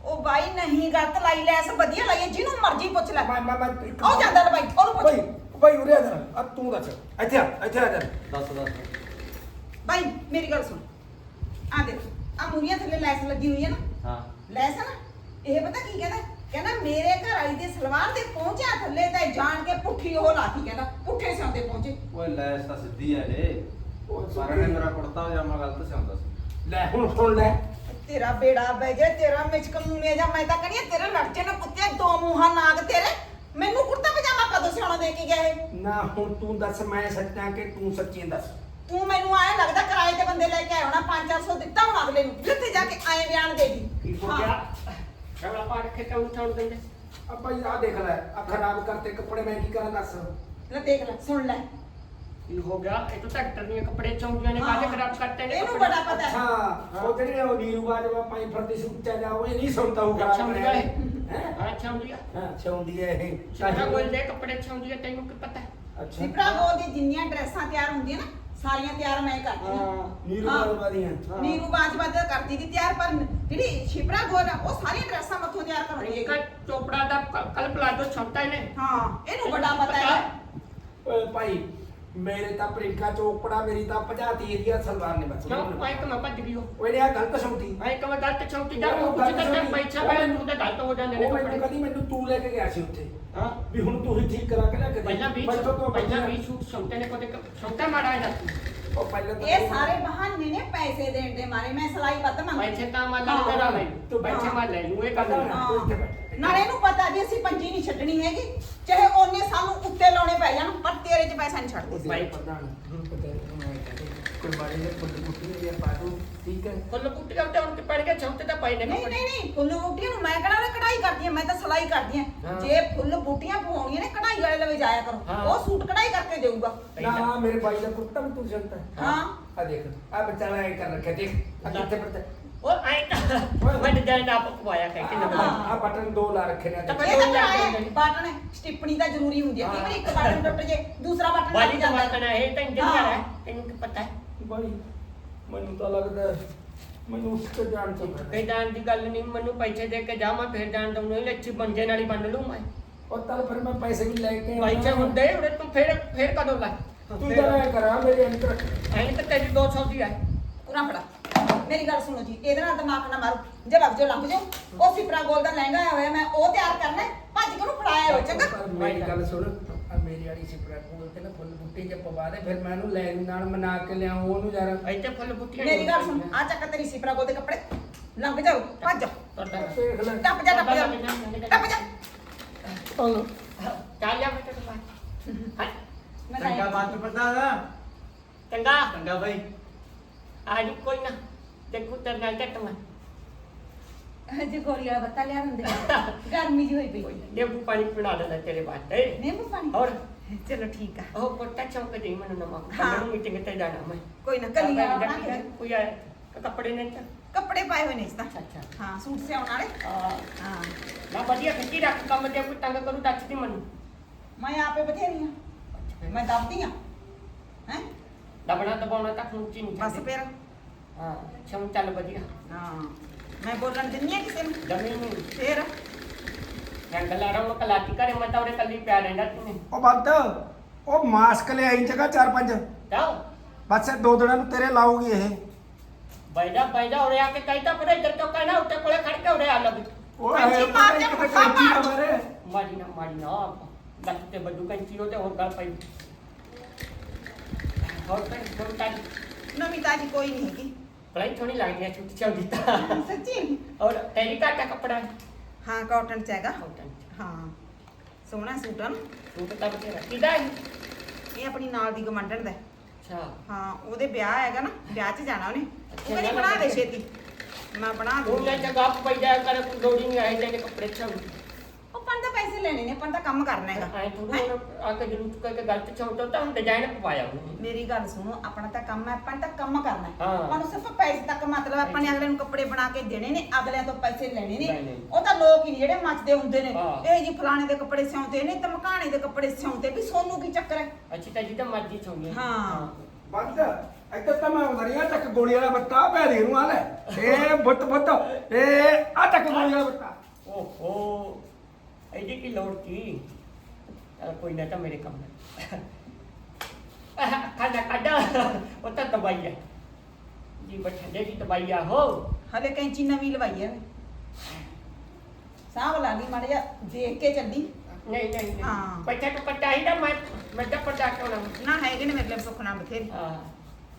ਉਹ ਬਾਈ ਨਹੀਂ ਗਲਤ ਲਾਈ ਲੈਸ ਵਧੀਆ ਲਾਈ ਹੈ, ਜਿਹਨੂੰ ਮਰਜ਼ੀ ਪੁੱਛ ਲੈ। ਮੈਂ ਮੈਂ ਮੈਂ ਉਹ ਜਾਂਦਾ ਲੈ ਬਾਈ ਉਹਨੂੰ ਪੁੱਛ। ਬਈ ਉਰੇ ਆ ਜਾ ਆ ਤੂੰ ਦੱਸ। ਇੱਥੇ ਆ ਇੱਥੇ ਆ ਜਾ। ਦੱਸ ਦੱਸ। ਬਾਈ ਮੇਰੀ ਗੱਲ ਸੁਣ। ਆ ਦੇਖ। ਆ ਮੂਰੀਆਂ ਥੱਲੇ ਲੈਸ ਲੱਗੀ ਹੋਈ ਹੈ ਨਾ। ਹਾਂ। ਲੈਸ ਹੈ ਨਾ ਇਹ ਪਤਾ ਕੀ ਕਹਿੰਦਾ? ਕਹਿੰਦਾ ਮੇਰੇ ਘਰ ਵਾਲੀ ਦੇ ਸਲਵਾਰ ਦੇ ਪਹੁੰਚਿਆ ਥੱਲੇ ਤਾਂ ਜਾਣ ਕੇ ਪੁੱਠੀ ਉਹ ਲਾਤੀ ਕਹਿੰਦਾ ਪੁੱਠੇ ਸਿਉਂਦੇ ਪਹੁੰਚੇ। ਓਏ ਲੈਸ ਤਾਂ ਸਿੱਧੀ ਆ ਜੇ। ਉਹ ਸਾਰਾ ਨੇ ਮੇਰਾ ਕੁੜਤਾ ਪਜਾਮਾ ਗਲਤ ਸਿਉਂਦਾ ਸੀ। ਲੈ ਹੁਣ ਸੁਣ ਲੈ। ਤੇਰਾ ਬੇੜਾ ਬਹਿ ਜਾ ਤੇਰਾ ਮਿਚਕ ਮੂਨੇ ਜਾ ਮੈਂ ਤਾਂ ਕਹਣੀ ਤੇਰੇ ਲੜਕੇ ਨੇ ਕੁੱਤੇ ਦੋ ਮੂੰਹਾਂ ਨਾਗ ਤੇਰੇ। ਮੈਨੂੰ ਕੁੜਤਾ ਪਜਾਮਾ ਕਦੋਂ ਸਿਆਉਣਾ ਦੇ ਕੇ ਗਿਆ ਇਹ? ਨਾ ਹੁਣ ਤੂੰ ਦੱਸ ਮੈਂ ਸੱਚਾ ਕਿ ਤੂੰ ਸੱਚੀ ਦੱਸ? ਤੂੰ ਮੈਨੂੰ ਆਏ ਲੱਗਦਾ ਕਿਰਾਏ ਤੇ ਬੰਦੇ ਲੈ ਕੇ ਆਇਆ ਹੋਣਾ 5-400 ਦਿੱਤਾ ਹੁਣ ਅਗਲੇ ਨੂੰ। ਜਿੱਥੇ ਜਾ ਕੇ ਆਏ ਬਿਆਨ ਦੇ ਦੀ। ਕੀ ਹੋ। ਗਿਆ? ਕੇ ਕੰਮ ਉਠਾਉਣ ਦਿੰਦੇ। ਭਾਈ ਆ ਦੇਖ ਲੈ ਆ ਖਰਾਬ ਕਰਤੇ ਕੱਪੜੇ ਮੈਂ ਕੀ ਕਰਾਂ ਦੱਸ? ਲੈ ਦੇਖ ਲੈ ਸੁਣ ਲੈ। ਕੀ ਹੋ ਗਿਆ? ਇਹ ਤਾਂ ਟਰੈਕਟਰ ਦੀਆਂ ਕੱਪੜੇ ਚੌਂਕੀਆਂ ਨੇ ਕਾਹਦੇ ਖਰਾਬ ਕਰਤੇ ਨੇ ਇਹਨੂੰ ਕੱਪੜੇ? ਬੜਾ ਪਤਾ ਹੈ। ਅੱਛਾ ਉਹ ਜਿਹੜੀ ਉਹ ਨੀਰੂ ਬਾਜਵਾ ਪਾਈ ਫਰਦੀ ਸੀ ਉੱਚਾ ਜਾ ਉਹ ਇਹ ਨਹੀਂ ਸੁਣਦਾ ਉਹ ਅੱਛਾ ਖਰਾਬ ਹੁੰਦੀ ਹੈ? ਹੈ ਹਾਂ ਚੌਂਦੀ ਆ। ਹਾਂ ਛਾਉਂਦੀ ਹੈ ਇਹ। ਸਾਰਾ ਕੋਲ ਦੇ ਕੱਪੜੇ ਚੌਂਦੀ ਆ ਤੈਨੂੰ ਕੀ ਪਤਾ? ਅੱਛਾ। ਸਿਪਰਾ ਗੋਲ ਦੀ ਜਿੰਨੀਆਂ ਡਰੈਸਾਂ ਤਿਆਰ ਹੁੰਦੀਆਂ ਨਾ ਸਾਰੀਆਂ ਤਿਆਰ ਮੈਂ ਕਰਦੀ ਹਾਂ ਨੀਰੂ ਹਾਂ। ਬਾਜਵਾ ਦੀਆਂ ਹਾਂ। ਨੀਰੂ ਬਾਜਵਾ ਤਾਂ ਕਰਦੀ ਦੀ ਤਿਆਰ ਪਰ ਜਿਹੜੀ ਸ਼ਿਪਰਾ ਗੋਲ ਆ ਉਹ ਸਾਰੀਆਂ ਡਰੈਸਾਂ ਮੱਥੋਂ ਤਿਆਰ ਇੱਕ ਹੈ ਚੋਪੜਾ ਦਾ ਕਲ ਪਲਾਜੋ ਛੋਟਾ ਹੀ ਨੇ ਹਾਂ ਇਹਨੂੰ ਬੜਾ ਪਤਾ ਹੈ ਓਏ ਭਾਈ ਮੇਰੇ ਤਾਂ ਪ੍ਰਿੰਕਾ ਚੋਪੜਾ ਮੇਰੀ ਤਾਂ ਭਜਾਤੀ ਇਹਦੀਆਂ ਸਲਵਾਰ ਨੇ ਬਸ। ਕਿਉਂ ਪਾਇਕ ਮੈਂ ਭੱਜ ਗਈ ਉਹ। ਇਹਨੇ ਆ ਗਲਤ ਸੁਣਦੀ ਮੈਂ ਕਹਾਂ ਗਲਤ ਛੌਂਕੀ ਜਾ ਉਹ ਕੁਝ ਤਾਂ। ਪੈਸਾ ਮੈਂ ਨੂੰ ਤਾਂ ਗਲਤ ਹੋ ਜਾਂਦੇ ਨੇ ਉਹ ਮੈਨੂੰ ਕਦੀ ਮੈਨੂੰ ਤੂੰ ਲੈ ਕੇ ਗਿਆ ਸੀ ਉੱਥੇ। ਹਾਂ। ਵੀ ਹੁਣ ਤੂੰ ਹੀ ਠੀਕ ਕਰਾ ਕੇ ਲੈ ਕੇ ਦੇ। ਪਹਿਲਾਂ ਵੀ ਪਹਿਲਾਂ ਵੀ ਛੂਟ ਛੌਂਟੇ ਨੇ ਕਦੇ ਛੌਂਟਾ ਮਾੜਾ ਹੈ ਉਹ ਪਹਿਲਾਂ ਤਾਂ ਇਹ ਸਾਰੇ ਬਹਾਨੇ ਨੇ ਪੈਸੇ ਦੇਣ ਦੇ ਮਾਰੇ ਮੈਂ ਸਲਾਈ ਵੱਧ ਮੰਗਦੀ। ਪੈਸੇ ਤਾਂ ਮੈਂ ਲੈ ਤੂੰ ਪੈਸੇ ਮੈਂ ਲੈ ਲੂ ਇਹ ਬੈਠ। ਨਾਲੇ ਇਹਨੂੰ ਪਤਾ ਵੀ ਅਸੀਂ ਪੰਜੀ ਨਹੀਂ ਛੱਡਣੀ ਹੈਗੀ ਚਾਹੇ ਉਹਨੇ ਸਾਨੂੰ ਉੱਤੇ ਲਾਉਣੇ ਪੈ ਜਾਣ ਪਰ ਤੇਰੇ 'ਚ ਪੈਸਾ ਨਹੀਂ ਛੱਡਦੇ। ਭਾਈ ਪ੍ਰਧਾਨ ਹੈ ਬਾਰੇ ਦੇ ਫੁੱਲ ਮੁੱਠੀ ਦੇ ਪਾ ਦੂੰ ਠੀਕ ਹੈ? ਫੁੱਲ ਬੁੱਟੀਆਂ ਉੱਤੇ ਹੁਣ ਤੇ ਪੜ ਗਿਆ ਛੌਂਟੇ ਤਾਂ ਪਏ ਨੇ ਨਹੀਂ ਨਹੀਂ ਨਹੀਂ ਫੁੱਲ ਬੂਟੀਆਂ ਨੂੰ ਮੈਂ ਕਿਹੜਾ ਕਢਾਈ ਕਰਦੀ ਆ ਮੈਂ ਤਾਂ ਸਲਾਈ ਕਰਦੀ ਆ ਹਾਂ। ਜੇ ਫੁੱਲ ਬੂਟੀਆਂ ਪਵਾਉਣੀਆਂ ਨੇ ਕਢਾਈ ਵਾਲੇ ਲਵੇ ਜਾਇਆ ਕਰੋ। ਹਾਂ। ਉਹ ਸੂਟ ਕਢਾਈ ਕਰਕੇ ਦੇਊਗਾ। ਨਾ ਮੇਰੇ ਭਾਈ ਦਾ ਕੁੱਤਾ ਵੀ ਤੂੰ। ਜਨਤਾ ਹਾਂ। ਆ ਦੇਖ ਆ ਬੱਚਾ ਐ ਕਰ ਰੱਖਿਆ ਦੇਖ ਆ ਕਿੱਥੇ ਪੜਦਾ ਉਹ ਆਈ ਤਾਂ ਮੈਂ ਡਿਜ਼ਾਈਨ ਆਪ ਪਵਾਇਆ ਕਹਿ ਕੇ ਨਾ ਆ ਬਟਨ ਦੋ ਲਾ ਰੱਖੇ ਨੇ ਤਾਂ ਇਹ ਤਾਂ ਕਰਾਇਆ ਬਟਨ ਸਟਿੱਪਣੀ ਤਾਂ ਜ਼ਰੂਰੀ ਹੁੰਦੀ ਹੈ। ਕਈ ਵਾਰੀ ਇੱਕ ਬਟਨ ਟੁੱਟ ਜੇ ਦੂਸਰਾ ਬਟਨ ਲੱਗ ਤਾਂ ਜਾਂਦਾ। ਵਰਤਣਾ ਇਹ ਤਾਂ ਇੰਜੀਨੀਅਰ ਹੈ। ਤੈਨੂੰ ਕੀ ਪਤਾ? ਹੈ ਭਾਈ ਮੈਨੂੰ ਤਾਂ ਲੱਗਦਾ ਹੈ, ਮੈਨੂੰ ਉਸ ਤੇ ਜਾਣ ਚਾਹੀਦਾ ਕਈ ਜਾਣ ਦੀ ਗੱਲ ਨਹੀਂ ਮੈਨੂੰ ਪੈਸੇ ਦੇ ਕੇ ਜਾ ਮੈਂ ਫੇਰ ਜਾਣ ਦਊਂ ਨਹੀਂ ਲੱਛੀ ਬੰਜੇ ਨਾਲ ਹੀ ਬੰਨ ਲੂੰ ਮੈਂ। ਉਹ ਤਾਂ ਫਿਰ ਮੈਂ ਪੈਸੇ ਵੀ ਲੈ ਕੇ ਆਉਣਾ। ਪੈਸੇ ਹੁੰਦੇ ਉਰੇ ਤੂੰ ਫੇਰ ਫੇਰ ਕਦੋਂ ਲਾ? ਤੂੰ ਤਾਂ ਐ ਕਰਾਂ ਮੇਰੇ ਅੰਦਰ। ਐਂ ਤਾਂ ਤੇਰੀ 200 ਦੀ ਹੈ ਪੂਰਾ ਫੜਾ। ਮੇਰੀ ਗੱਲ ਸੁਣੋ ਜੀ ਇਹਦੇ ਨਾਲ ਦਿਮਾਗ ਨਾ ਮਾਰੋ। ਜੇ ਲੱਗ ਜਾਓ ਲੱਗ ਜਾਓ। ਉਹ ਸਿਪਰਾ ਗੋਲ ਦਾ ਲਹਿੰਗਾ ਆਇਆ ਹੋਇਆ ਮੈਂ ਉਹ ਤਿਆਰ ਕਰਨਾ ਹੈ, ਭੱਜ ਕੇ ਉਹਨੂੰ ਫੜਾਇਆ ਹੋ ਚੰਗਾ। ਪਰ ਮੇਰੀ ਗੱਲ ਸੁਣ ਆ ਮੇਰੀ ਵਾਲੀ ਸਿਪਰਾ ਕੋਲ ਤੇ ਨਾ ਫੁੱਲ ਬੁੱਟੇ ਜੇ ਪਵਾ ਦੇ ਫਿਰ ਮੈਂ ਉਹਨੂੰ ਲੈ ਨਾਲ ਮਨਾ ਕੇ ਲਿਆਉਂ ਉਹਨੂੰ ਯਾਰ ਇੱਥੇ ਫੁੱਲ ਬੁੱਟੀਆਂ ਮੇਰੀ ਗੱਲ ਸੁਣ ਆ ਚੱਕ ਤੇਰੀ ਸਿਪਰਾ ਗੋਲ ਦੇ ਕੱਪੜੇ। ਲੰਘ ਜਾਓ ਭੱਜ ਜਾਓ। ਦੇਖ ਲੈ। ਟੱਪ ਜਾ ਟੱਪ ਜਾ। ਟੱਪ ਜਾ। ਚੱਲ। ਜਾ ਬੇਟਾ ਤੂੰ ਹਾਂ। ਮੈਂ ਚੰਗਾ ਤਾਂ ਬੰਦ ਪ੍ਰਧਾਨ। ਚੰਗਾ। ਚੰਗਾ ਬਾਈ। ਆ ਜੀ ਕੋਈ ਨਾ। ਦੇਖੋ ਤੇਰੇ ਨਾਲ ਚੱਟ ਮੈਂ ਜੇ ਗੋਲੀ ਵਾਲਾ ਬੱਤਾ ਲਿਆ ਦਿੰਦੇ ਗਰਮੀ ਜੀ ਹੋਈ ਪਈ। ਨਿੰਬੂ ਪਾਣੀ ਬਣਾ ਦੇਣਾ ਤੇਰੇ ਵਾਸਤੇ। ਨਿੰਬੂ ਪਾਣੀ? ਹੋਰ? ਚਲੋ ਠੀਕ ਆ। ਉਹ ਕੋਟਾ ਚੌਂਕ ਦੇ ਮੈਨੂੰ ਨਮਕ ਹਾਂ। ਮੈਨੂੰ ਮੀਟਿੰਗ ਤੇ ਜਾਣਾ ਮੈਂ। ਕੋਈ ਨਾ ਕੱਲੀਆਂ ਬਣਾ ਕੇ ਕੋਈ ਆਇਆ? ਕੱਪੜੇ ਨੇ ਤਾਂ ਕੱਪੜੇ ਪਾਏ ਹੋਏ ਨੇ ਇਸ ਤਾਂ ਅੱਛਾ ਅੱਛਾ। ਹਾਂ ਸੂਟ ਸਿਆਉਣ ਵਾਲੇ। ਆ ਹਾਂ। ਨਾ ਵਧੀਆ ਖਿੱਚੀ ਰੱਖ ਕੰਮ ਤੇ ਕੋਈ ਤੰਗ ਕਰੂ ਦੱਸ ਦੀ ਮੈਨੂੰ। ਮੈਂ ਆਪੇ ਬਥੇਰੀ ਆ। ਮੈਂ ਦੱਬਦੀ ਆ। ਹੈ? ਦਬਣਾ ਦਬਾਉਣਾ ਤਾਂ ਖੂਨ ਚ ਬਸ। ਫਿਰ। ਹਾਂ ਛਮ ਚੱਲ ਵਧੀਆ। ਹਾਂ ਮੈਂ ਬੋਲਣ ਦਿੰਨੀ ਆ ਕਿਸੇ ਨੂੰ? ਜਮੀ ਨਹੀਂ ਫਿਰ? ਰੰਗ ਲਾੜਾ ਉਹ ਕਲਾਤੀ ਘਰੇ ਮੈਂ ਤਾਂ ਉਹਦੇ ਕੱਲੀ ਪਿਆ ਰਹਿੰਦਾ ਤੂੰ ਉਹ ਬੰਦ ਉਹ ਮਾਸਕ ਲਿਆਈ ਜਗ੍ਹਾ ਚਾਰ ਪੰਜ। ਜਾਓ ਬਸ ਇਹ ਦੋ ਦਿਨਾਂ ਨੂੰ ਤੇਰੇ ਲਾਊਗੀ ਇਹ। ਬੈਜਾ ਬੈਜਾ ਉਰੇ ਆ ਕੇ ਕਹਿਤਾ ਪਰ ਇੱਧਰ ਤੋਂ ਕਹਿਣਾ ਉੱਤੇ ਕੋਲੇ ਖੜ ਕੇ ਉਰੇ ਆ ਲੱਗ। ਉਹ ਕੈਂਚੀ ਇਹ ਮਾਰ ਦੇ, ਮੁੱਕਾ ਕੈਂਚੀ ਨਾ ਮਾਰ। ਮਾਰੇ ਮਾਰੀ ਨਾ ਮਾਰੀ ਨਾ ਲੱਤ ਤੇ ਬੱਡੂ ਕੰਚੀ ਉਹਦੇ ਹੋਰ ਗੱਲ ਪਈ। ਹੋਰ ਤਾਂ ਹੋਰ ਤਾਂ ਨਵੀਂ ਤਾਜੀ ਕੋਈ ਨਹੀਂ ਹੈਗੀ। ਪੜਾਈ ਥੋੜੀ ਲੱਗਦੀ ਹੈ ਛੁੱਟੀ ਚੱਲ ਦਿੱਤਾ ਸੱਚੀ? ਔਰ ਤੇਰੀ ਘਾਟਾ ਕੱਪੜਾ? ਹਾਂ ਕਾਟਨ ਚ ਹੈਗਾ। ਕਾਟਨ ਹਾਂ ਸੋਹਣਾ ਸੂਟ ਆ ਨਾ। ਤੂੰ ਤਾਂ ਬਤੇਰਾ ਕਿਦਾ ਹੈ ਇਹ ਆਪਣੀ ਨਾਲ ਦੀ ਗਮੰਡਣ ਦਾ। ਹੈ। ਅੱਛਾ। ਹਾਂ ਉਹਦੇ ਵਿਆਹ ਹੈਗਾ ਨਾ ਵਿਆਹ 'ਚ ਜਾਣਾ ਉਹਨੇ। ਉਹ ਕਹਿੰਦੀ ਬਣਾ ਦੇ? ਛੇਤੀ। ਮੈਂ ਬਣਾ ਉਹ ਲੈ ਦੂੰਗੀ ਜਗਾ ਪਈ ਜਾਇਆ ਕਰ ਕੋਈ ਲੋੜੀ ਨਹੀਂ ਆਈ ਜਾਨੇ ਕੱਪੜੇ ਤਾਂ ਪੈਸੇ ਲੈਣੇ ਨੇ ਪੰਨ ਤਾਂ ਕੰਮ ਕਰਨਾ ਹੈਗਾ। ਤੂੰ ਹੈਂ? ਆ ਕੇ ਜਰੂਰ ਕਰਕੇ ਗਲਤ ਛਾਉ ਤਾਂ ਹੁਣ ਡਿਜ਼ਾਈਨ ਪਵਾਇਆ ਉਹਨੇ ਮੇਰੀ ਗੱਲ ਸੁਣੋ ਆਪਣਾ ਤਾਂ ਕੰਮ ਹੈ ਆਪਾਂ ਨੇ ਤਾਂ ਕੰਮ ਕਰਨਾ ਹੈ। ਹਾਂ। ਆਪਾਂ ਨੂੰ ਸਿਰਫ ਪੈਸੇ ਤੱਕ ਮਤਲਬ ਆਪਾਂ ਨੇ ਅਗਲੇ ਨੂੰ ਕੱਪੜੇ ਬਣਾ ਕੇ ਦੇਣੇ ਨੇ ਅਗਲਿਆਂ ਤੋਂ ਪੈਸੇ ਲੈਣੇ ਨੇ। ਲੈਣੇ। ਉਹ ਤਾਂ ਲੋਕ ਹੀ ਨੇ ਜਿਹੜੇ ਮੱਚਦੇ ਹੁੰਦੇ ਨੇ। ਹਾਂ। ਇਹ ਜੀ ਫਲਾਣੇ ਦੇ ਕੱਪੜੇ ਸਿਉਂਤੇ ਨੇ ਧਮਕਾਣੇ ਦੇ ਕੱਪੜੇ ਸਿਉਂਤੇ ਵੀ ਸੋਨੂੰ ਕੀ ਚੱਕਰ ਹੈ? ਅੱਛੀ ਤਾਂ ਜਿੱਦਾਂ ਮਰਜ਼ੀ ਛਾਉਣੀ ਹਾਂ। ਬੰਦ ਇੱਧਰ ਤਾਂ ਮੈਂ ਉਧਰੀਆ ਚੱਕ ਗੋਲੀ ਵਾਲਾ ਬੱਤਾ ਪੈ ਦੇ ਨੂੰ ਆ ਲੈ। ਇਹ ਬੁੱਤ ਬੁੱਤ ਇਹ ਆ ਚੱਕ ਗੋਲੀ ਵਾਲਾ ਬੱਤਾ ਓਹੋ। ਇਹਦੀ ਕੀ ਲੋੜ ਕੀ ਚਲ ਕੋਈ ਨਾ ਤਾਂ ਮੇਰੇ ਕੰਮ ਹੈ। ਖਾਣਾ ਕੱਢਾ ਉਹ ਤਾਂ ਦਵਾਈ ਹੈ। ਜੀ ਬਠੰਡੇ ਦੀ ਦਵਾਈ ਆ ਹੋ। ਹਲੇ ਕੈਂਚੀ ਨਵੀਂ ਲਵਾਈ ਹੈ ਸਾਹ ਲਾ ਲਈ ਮਾੜਾ ਜਿਹਾ ਦੇਖ ਕੇ ਚੱਲੀ। ਨਹੀਂ ਨਹੀਂ ਨਹੀਂ। ਹਾਂ। ਪੈਸਾ ਤਾਂ ਪੱਟਾ ਹੀ ਨਾ ਮੈਂ ਮੈਂ ਤਾਂ ਪੱਟਾ ਕਿਉਂ ਨਾ ਨਾ ਹੈਗੇ ਨੇ ਮੇਰੇ ਲਈ ਸੁੱਖ ਨਾਲ ਬਥੇਰੀ। ਹਾਂ।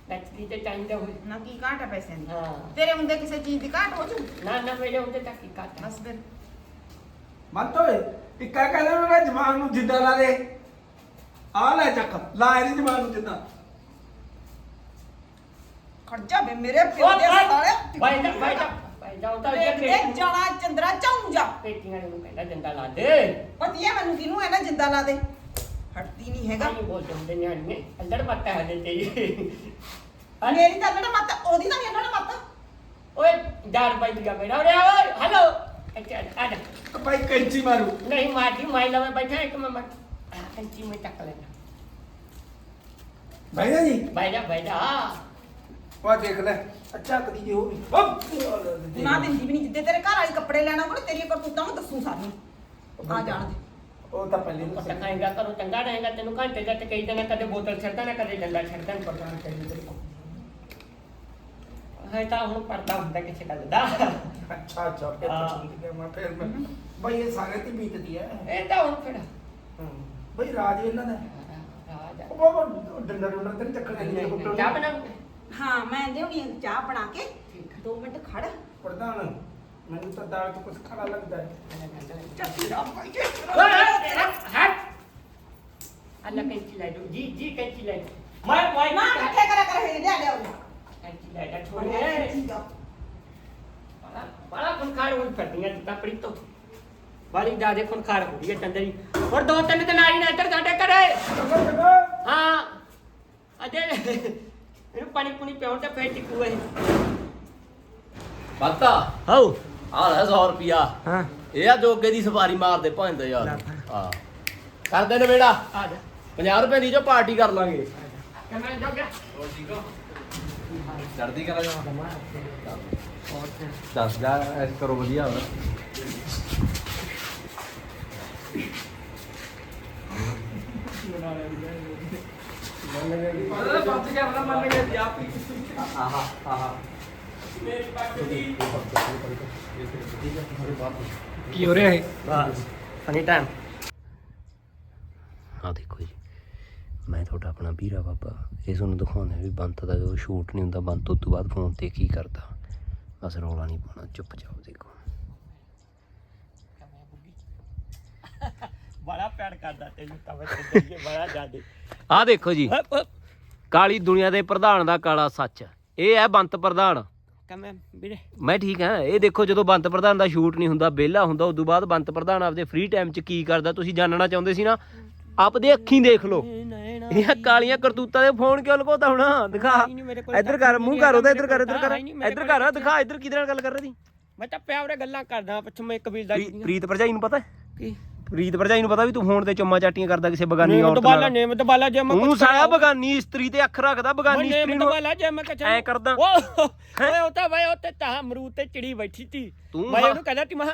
ਨੱਚਦੀ ਤੇ ਚਾਹੀਦਾ ਹੋਏ ਨਾ ਕੀ ਘਾਟ ਹੈ ਪੈਸਿਆਂ ਦੀ? ਹਾਂ। ਤੇਰੇ ਹੁੰਦੇ ਕਿਸੇ ਚੀਜ਼ ਦੀ ਘਾਟ ਹੋ ਜੂ? ਨਾ ਨਾ ਮੇਰੇ ਹੁੰਦੇ ਤਾਂ ਕੀ ਕਰਦਾ ਬਸ ਫਿਰ। ਬੰਦ ਓਏ ਇੱਕਾ ਕਹਿੰਦਾ ਮੇਰਾ ਜਮਾਨ ਨੂੰ ਜਿੱਦਾਂ ਲਾ ਦੇ। ਆ ਲੈ ਚੱਕ ਲਾ ਇਹਦੀ ਜਮਾਨ ਨੂੰ ਜਿੱਦਾਂ। ਖੜ ਜਾ ਬੇ ਮੇਰੇ ਪਿਓ ਦੇ ਸਾਲੇ ਬਾਈ ਦਾ ਬਾਈ ਦਾ ਬਾਈ ਦਾ ਉਹ ਤਾਂ ਦੇਖ ਦੇ ਜਾਣਾ ਚੰਦਰਾ ਚਾਉਂ ਜਾ। ਪੇਟੀਆਂ ਨੂੰ ਕਹਿੰਦਾ ਜੰਦਾ ਲਾ ਦੇ। ਪਤੀਆ ਮੈਨੂੰ ਕਿਨੂੰ ਹੈ ਨਾ ਜਿੰਦਾ ਲਾ ਦੇ? ਹਟਦੀ ਨਹੀਂ ਹੈਗਾ। ਨਹੀਂ ਬੋਲਦੇ ਹੁੰਦੇ ਨਿਆਣੇ ਅੰਦਰ ਮੱਤਾ ਹੈ ਦੇ ਤੇਰੀ। ਮੇਰੀ ਤਾਂ ਨਾ ਮਤ ਉਹਦੀ ਤਾਂ ਨਾ ਮਤ। ਓਏ ਡਰ ਬਾਈ ਦੀ ਮੇਰਾ। ਓਏ ਓਏ ਹੈਲੋ ਅੱਛਾ ਆ ਜਾ ਭਾਈ ਕੈਂਚੀ ਮਾਰੂ ਨਹੀਂ ਮਾਰਦੀ ਮਾਈ ਲਵੇ ਬੈਠਾ ਇੱਕ ਮੈਂ ਕੰਚੀ ਮੈਂ ਚੱਕ ਲੈਣਾ ਭਾਈ ਜੀ ਜਾ ਬਾਈ ਜਾ ਉਹ ਦੇਖ ਲੈ ਅੱਛਾ ਕਦੀ ਜੇ ਉਹ ਵੀ ਹੱਪ! ਨਾ ਦਿੰਦੀ ਵੀ ਨਹੀਂ ਜਿੱਦੇ ਤੇਰੇ ਘਰ ਵਾਲੀ ਕੱਪੜੇ ਲੈਣਾ ਕੋਲ ਤੇਰੀ ਕਰਤੂਤਾਂ ਨੂੰ ਦੱਸੂ ਸਾਰੀਆਂ ਆ ਜਾਣ ਦੇ ਉਹ ਤਾਂ ਪਹਿਲੇ ਨੂੰ ਪਤਾ ਖਾਏਗਾ ਕਰੋ ਚੰਗਾ ਰਹੇਗਾ ਤੈਨੂੰ ਘੰਟੇ ਦਾ ਤੇ ਕਈ ਦਿਨ ਕਦੇ ਬੋਤਲ ਛੱਡਦਾ ਨਾ ਕਦੇ ਡੰਡਾ ਛੱਡਦਾ ਨਾ ਪਰਦਾ ਕਰੀ ਤੇਰੇ ਕੋਲ ਹੈ ਤਾਂ ਹੁਣ ਪਰਦਾ ਹੁੰਦਾ ਕਿਸੇ ਗੱਲ ਦਾ ਅੱਛਾ ਅੱਛਾ ਫਿਰ ਤਾਂ ਹਾਂ। ਠੀਕ ਹੈ ਮੈਂ ਫਿਰ ਮੈਂ ਭਾਈ ਇਹ ਸਾਰੇ ਤੇ ਬੀਤਦੀ ਹੈ ਇਹ ਤਾਂ ਹੁਣ ਫਿਰ ਭਾਈ ਰਾਜ ਇਹਨਾਂ ਦਾ। ਰਾਜਾ ਉਹ ਬਾਬਾ ਡੰਡਾ ਡੰਡਾ ਤੇ ਨੀ ਚੱਕਣ ਨਹੀਂ ਦੇ ਨਹੀਂ ਹੁੱਟਣ ਚਾਹ ਬਣਾ ਹਾਂ ਮੈਂ ਲਿਆਉਣੀ ਆ ਚਾਹ ਬਣਾ ਕੇ। ਠੀਕ 2 ਮਿੰਟ ਖੜ। ਪ੍ਰਧਾਨ ਮੈਨੂੰ ਤਾਂ ਦਾਲ ਚ ਕੁਝ ਖੜਾ ਲੱਗਦਾ ਹੈ ਚੱਕੀ ਦਾ ਭਾਈ। ਹਟ ਅੱਲਾ ਕੈਂਚੀ ਲੈ ਦੋ ਜੀ ਜੀ ਕੈਂਚੀ ਲੈ ਦੋ ਮੈਂ ਮੈਂ ਨਾ ਇਕੱਠੇ ਕਰਿਆ ਕਰ ਇਹ ਲਿਆ ਲਿਆ ਕੈਂਚੀ ਲੈ ਜਾ ਛੋੜੇ ਬੜਾ ਖੁਨਖਾਰ ਹੋਈ ਫਿਰਦੀਆਂ ਜਿੱਦਾਂ ਪੜੀ ਤੋਂ ਬੜੀ ਜ਼ਿਆਦਾ ਖੁਨਖਾਰ ਹੋ ਰਹੀ ਹੈ ਚੰਦਰੀ। ਹੋਰ ਦੋ ਤਿੰਨ ਦਿਨ ਆਈ ਨਾ ਇੱਧਰ ਸਾਡੇ ਘਰੇ। ਹਾਂ। ਅਜੇ ਇਹਨੂੰ ਪਾਣੀ ਪੁਣੀ ਪਿਉਣ ਤੇ ਫੇਰ ਟਿਕੂ ਇਹ। ਬੱਤਾ ਹਾਉ ਆ ਲੈ 100 ਰੁਪਿਆ ਹਾਂ। ਇਹ ਆ ਜੋਗੇ ਦੀ ਸਵਾਰੀ ਮਾਰਦੇ ਭੰਦੇ ਯਾਰ। ਹਾਂ। ਕਰਦੇ ਨੇ ਬੇੜਾ ਆ ਜਾ। 50 ਰੁਪਏ ਦੀ ਜੋ ਪਾਰਟੀ ਕਰ ਲਾਂਗੇ। ਕਮੈਂ ਜੋ। ਗਿਆ। ਚੜਦੀ ਕਰਾ ਜਾ ਹੋਰ ਤੇ ਦੱਸ ਜਾ ਐਸ ਕਰੋ ਵਧੀਆ ਹੋਣਾ। ਆਹਾ ਆਹਾ। ਕੀ ਹੋ ਰਿਹਾ ਹੈ ਬਸ ਫਨੀ ਟਾਈਮ ਆ ਦੇਖੋ ਜੀ ਮੈਂ ਤੁਹਾਡਾ ਆਪਣਾ ਵੀਰਾ ਬਾਬਾ। ਇਹ ਤੁਹਾਨੂੰ ਦਿਖਾਉਂਦਾ ਵੀ ਬੰਤ ਦਾ ਜਦੋਂ ਸ਼ੂਟ ਨਹੀਂ ਹੁੰਦਾ ਬੰਤ ਉਸ ਤੋਂ ਬਾਅਦ ਫੋਨ ਤੇ ਕੀ ਕਰਦਾ। ਬਸ ਰੌਲਾ ਨਹੀਂ ਪਾਉਣਾ ਚੁੱਪਚਾਪ ਦੇਖੋ। ਬੜਾ ਪਿਆਰ ਕਰਦਾ ਤੈਨੂੰ ਤਾਂ ਮੈਂ ਤੇ ਬੜਾ ਜ਼ਿਆਦੇ। ਆ ਦੇਖੋ ਜੀ ਕਾਲੀ ਦੁਨੀਆ ਦੇ ਪ੍ਰਧਾਨ ਦਾ ਕਾਲਾ ਸੱਚ। ਇਹ ਹੈ ਬੰਤ ਪ੍ਰਧਾਨ। ਕਮੈਂ ਵੀਰੇ। ਮੈਂ ਠੀਕ ਹਾਂ ਇਹ ਦੇਖੋ ਜਦੋਂ ਬੰਤ ਪ੍ਰਧਾਨ ਦਾ ਸ਼ੂਟ ਨਹੀਂ ਹੁੰਦਾ ਵਿਹਲਾ ਹੁੰਦਾ ਉਦੋਂ ਬਾਅਦ ਬੰਤ ਪ੍ਰਧਾਨ ਆਪਦੇ ਫ੍ਰੀ ਟਾਈਮ 'ਚ ਕੀ ਕਰਦਾ ਤੁਸੀਂ ਜਾਣਨਾ ਚਾਹੁੰਦੇ ਸੀ ਨਾ? ਆਪਦੇ ਅੱਖੀਂ ਦੇਖ ਲਓ। ਇਹ ਕਾਲੀਆਂ ਕਰਤੂਤਾਂ ਦੇ ਫੋਨ ਕਿਉਂ ਲਗਾਉਂਦਾ ਹੁਣ? ਦਿਖਾ। ਇੱਧਰ ਕਰ ਮੂੰਹ ਕਰ ਉਹਦਾ ਇੱਧਰ ਕਰ ਇੱਧਰ ਕਰ। ਇੱਧਰ ਕਰ ਦਿਖਾ ਇੱਧਰ ਕਿਹਦੇ ਨਾਲ ਗੱਲ ਕਰ ਰਹੀ? ਮੈਂ ਤਾਂ ਪਿਆਰੇ ਗੱਲਾਂ ਕਰਦਾ ਪਿੱਛੋਂ ਮੈਂ ਕਬੀਲਦਾਰੀ ਪ੍ਰੀ- ਪ੍ਰੀਤ ਭਰਜਾਈ ਨੂੰ ਪਤਾ? ਕੀ? ਪ੍ਰੀਤ ਭਰਜਾਈ ਨੂੰ ਪਤਾ ਵੀ ਤੂੰ ਫੋਨ ਤੇ ਚੁੰਮਾ ਚਾਟੀਆਂ ਕਰਦਾ ਕਿਸੇ ਬਗਾਨੀ ਔਰਤ ਨਾਲ। ਨੇਮ ਦਬਾਲਾ ਜੇ ਮੈਂ ਤੂੰ ਸਾਇਆ ਬਗਾਨੀ ਇਸਤਰੀ ਤੇ ਅੱਖ ਰੱਖਦਾ ਬਗਾਨੀ ਇਸਤਰੀ ਨੂੰ ਦਬਾਲਾ ਜੇ ਮੈਂ ਕਹਾਂ ਐਂ ਕਰਦਾ। ਓਏ ਉਹ ਤਾਂ ਬਈ ਉੱਤੇ ਤਾਂ ਅਮਰੂਦ ਤੇ ਚਿੜੀ ਬੈਠੀ ਸੀ। ਮੈਂ। ਉਹਨੂੰ ਕਹਿੰਦਾ ਤੀ ਮੈਂ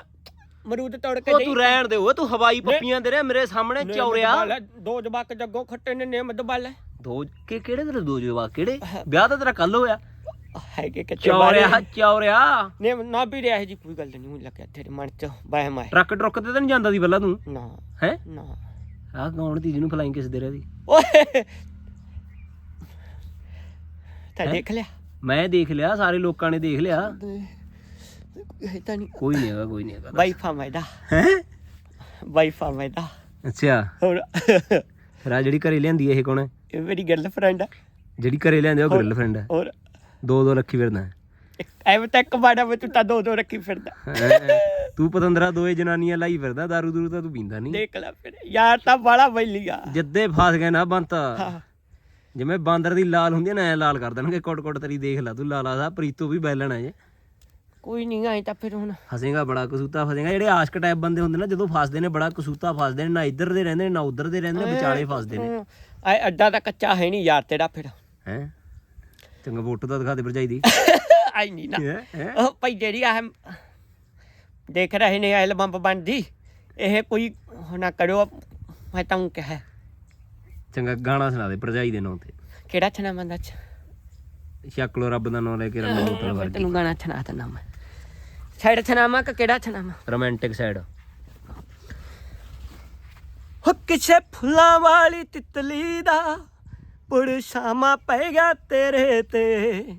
ਅਮਰੂਦ ਤੋੜ ਕੇ ਉਹ। ਤੂੰ ਰਹਿਣ ਦੇ ਓਏ ਤੂੰ ਹਵਾਈ ਪੱਪੀਆਂ ਦੇ ਰਿਹਾ ਮੇਰੇ ਸਾਹਮਣੇ ਚੌਰਿਆ। ਦੋ ਜਵਾਕ ਜੱਗੋ ਖੱਟੇ ਨੇ ਨੇਮ ਦਬਾਲਾ। ਦੋ ਕਿ ਕਿਹੜੇ ਤੇਰੇ ਦੋ ਜਵਾਕ ਕਿਹੜੇ? ਵਿਆਹ ਤਾਂ ਤੇਰਾ ਕੱਲ ਹੋਇਆ। ਹੈ ਕਿ ਕਿੱਥੇ ਚੌਰਿਆ ਚੌਰਿਆ। ਨੇਮ ਨਾ ਵੀ ਰਿਹਾ ਜੀ ਕੋਈ ਗੱਲ ਨਹੀਂ ਲੱਗਿਆ ਤੇਰੇ ਮਨ ਚ ਬਹਿਮ ਹੈ ਟਰੱਕ ਟਰੁੱਕ ਤੇ ਤਾਂ ਨਹੀਂ ਜਾਂਦਾ ਸੀ ਪਹਿਲਾਂ ਤੂੰ? ਨਾ ਹੈ? ਨਾ। ਆਹ ਕੌਣ ਦੀ ਜਿਹਨੂੰ ਫਲਾਈਂਗ ਕਿਸ ਦੇ ਰਿਹਾ ਓਏ। ਤਾਂ? ਦੇਖ ਲਿਆ। ਮੈਂ ਦੇਖ ਲਿਆ ਸਾਰੇ ਲੋਕਾਂ ਨੇ ਦੇਖ ਲਿਆ। ਨਹੀਂ ਕੋਈ ਨਹੀਂ ਹੈਗਾ ਕੋਈ ਨਹੀਂ ਹੈਗਾ। ਵਾਈਫਾ ਮੈਦਾ ਹੈ? ਵਾਈਫਾ ਮੈਦਾ ਅੱਛਾ। ਹੋਰ। ਫਿਰ ਆ ਜਿਹੜੀ ਘਰੇ ਲਿਆਂਦੀ ਇਹ ਕੌਣ ਹੈ? ਇਹ ਮੇਰੀ ਗਰਲਫ੍ਰੈਂਡ ਹੈ। ਜਿਹੜੀ ਘਰੇ ਲਿਆਂਦੀ ਉਹ ਗਰਲਫ੍ਰੈਂਡ ਹੈ। ਹੋਰ। ਦੋ ਦੋ ਰੱਖੀ ਫਿਰਦਾ ਐਵੇਂ ਤਾਂ ਇੱਕ ਬਾੜਾ ਵਿੱਚ ਤਾਂ ਦੋ ਦੋ ਰੱਖੀ ਫਿਰਦਾ? ਤੂੰ ਪਤੰਦਰਾ ਦੋਏ ਜਨਾਨੀਆਂ ਲਾਈ ਫਿਰਦਾ ਦਾਰੂ ਦੂਰੂ ਤਾਂ ਤੂੰ ਪੀਂਦਾ ਨਹੀਂ। ਦੇਖ ਲੈ ਫਿਰ। ਯਾਰ ਤਾਂ ਬੜਾ ਬੈਲੀਗਾ ਜਿੱਦੇ ਫਸ ਗਏ ਨਾ ਬੰਤ। ਹਾਂ। ਜਿਵੇਂ ਬਾਂਦਰ ਦੀ ਲਾਲ ਹੁੰਦੀ ਨਾ ਐ ਲਾਲ ਕਰ ਦੇਣਗੇ। ਕੁੱਟ ਕੁੱਟ ਤੇਰੀ ਦੇਖ ਲੈ ਤੂੰ ਲਾਲਾ ਸਾਹਿਬ ਪ੍ਰੀਤੋ ਵੀ ਬੈਲਣਾ ਜੇ ਕੋਈ ਨਹੀਂ ਆਏ ਤਾਂ ਫਿਰ ਹੁਣ। ਫਸੇਗਾ ਬੜਾ ਕਸੂਤਾ ਫਸੇਗਾ। ਜਿਹੜੇ ਆਸ਼ਕ ਟਾਈਪ ਬੰਦੇ ਹੁੰਦੇ ਨਾ ਜਦੋਂ ਫਸਦੇ ਨੇ ਬੜਾ ਕਸੂਤਾ ਫਸਦੇ ਨੇ ਨਾ ਇੱਧਰ ਦੇ ਰਹਿੰਦੇ ਨੇ ਨਾ ਉੱਧਰ ਦੇ ਰਹਿੰਦੇ ਨੇ ਵਿਚਾਲੇ ਫਸਦੇ ਨੇ। ਐ ਅੱਡਾ ਤਾਂ ਕੱਚਾ ਹੈ ਨਹੀਂ ਯਾਰ ਤੇਰਾ ਫਿਰ। ਹੈ? ਚੰਗਾ ਫੋਟੋ ਤਾਂ ਦਿਖਾ ਦੇ ਭਰਜਾਈ ਦੀ। ਆਈ ਨਹੀਂ ਨਾ। ਉਹ ਭਾਈ ਜਿਹੜੀ ਆ ਦੇਖ ਰਹੇ ਨੇ ਐਲਬਮ ਬਣਦੀ ਇਹ ਕੋਈ ਨਾ ਕਰੋ ਮੈਂ ਤਾਂ ਕਿਹਾ। ਚੰਗਾ ਗਾਣਾ ਸੁਣਾ ਦੇ ਭਰਜਾਈ ਦੇ ਨਾਂ ਤੇ। ਕਿਹੜਾ ਛਣਾ ਬੰਦਾ ਚ ਛੱਕ ਲੋ ਰੱਬ ਦਾ ਨਾਂ ਲੈ ਕੇ ਰੰਗ ਬੋਤਲ ਮੈਂ ਵਰਗੀ। ਤੈਨੂੰ ਗਾਣਾ ਛਣਾ ਤਾ ਨਾਮ ਸਾਈਡ ਛਣਾਵਾ ਕਿ ਕਿਹੜਾ ਛਣਾਵਾ ਰੋਮਾਂਟਿਕ ਸਾਈਡ ਹੋ ਕਿਸੇ ਫੁੱਲਾਂ ਵਾਲੀ ਤਿਤਲੀ ਦਾ ਪਰਛਾਵਾਂ ਪੈ ਗਿਆ ਤੇਰੇ ਤੇ।